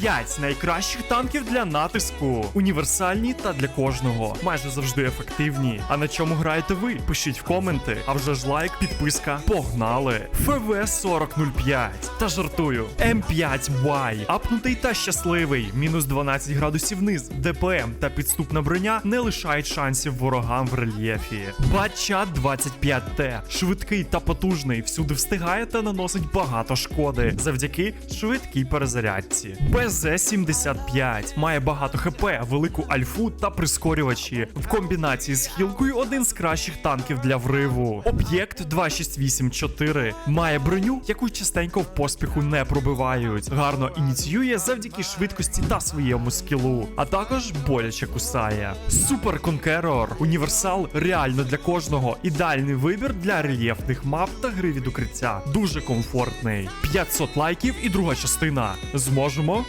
5 найкращих танків для натиску. Універсальні та для кожного. Майже завжди ефективні. А на чому граєте ви? Пишіть в коменти. А вже ж лайк, підписка. Погнали! ФВ 4005. Та жартую. М5Y. Апнутий та щасливий. Мінус 12 градусів вниз. ДПМ та підступна броня не лишають шансів ворогам в рельєфі. Батчат 25Т. Швидкий та потужний. Всюди встигає та наносить багато шкоди. Завдяки швидкій перезарядці. БЗ-75 має багато ХП, велику альфу та прискорювачі. В комбінації з хілкою один з кращих танків для вриву. Об'єкт 2684 має броню, яку частенько в поспіху не пробивають. Гарно ініціює завдяки швидкості та своєму скілу, а також боляче кусає. Супер Конкерор універсал реально для кожного. Ідеальний вибір для рельєфних мап та гри від укриття. Дуже комфортний. 500 лайків і друга частина. Зможемо?